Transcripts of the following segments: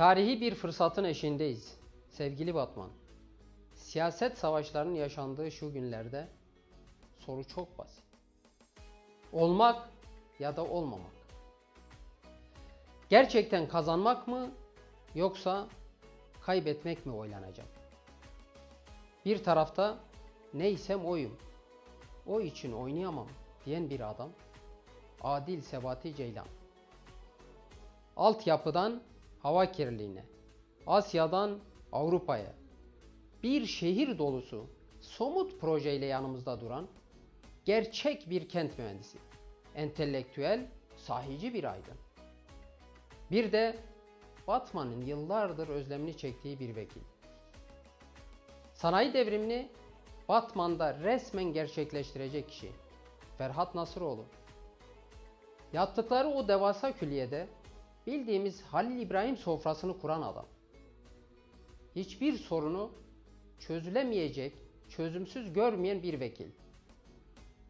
Tarihi bir fırsatın eşindeyiz. Sevgili Batman. Siyaset savaşlarının yaşandığı şu günlerde soru çok basit. Olmak ya da olmamak. Gerçekten kazanmak mı yoksa kaybetmek mi oylanacak? Bir tarafta neysem oyum. O için oynayamam diyen bir adam. Adil Sebati Ceylan. Altyapıdan hava kirliliğine, Asya'dan Avrupa'ya bir şehir dolusu somut projeyle yanımızda duran gerçek bir kent mühendisi, entelektüel, sahici bir aydın. Bir de Batman'ın yıllardır özlemini çektiği bir vekil. Sanayi devrimini Batman'da resmen gerçekleştirecek kişi Ferhat Nasıroğlu. Yattıkları o devasa külliyede bildiğimiz Halil İbrahim sofrasını kuran adam. Hiçbir sorunu çözülemeyecek, çözümsüz görmeyen bir vekil.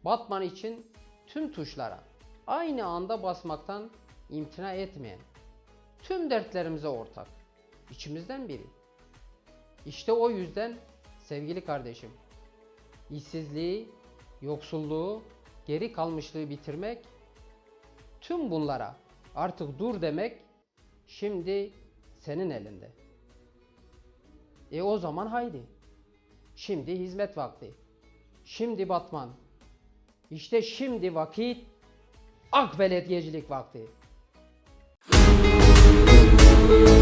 Batman için tüm tuşlara aynı anda basmaktan imtina etmeyen, tüm dertlerimize ortak, içimizden biri. İşte o yüzden sevgili kardeşim, işsizliği, yoksulluğu, geri kalmışlığı bitirmek, tüm bunlara Artık dur demek şimdi senin elinde. E o zaman haydi. Şimdi hizmet vakti. Şimdi batman. İşte şimdi vakit ak belediyecilik vakti. Müzik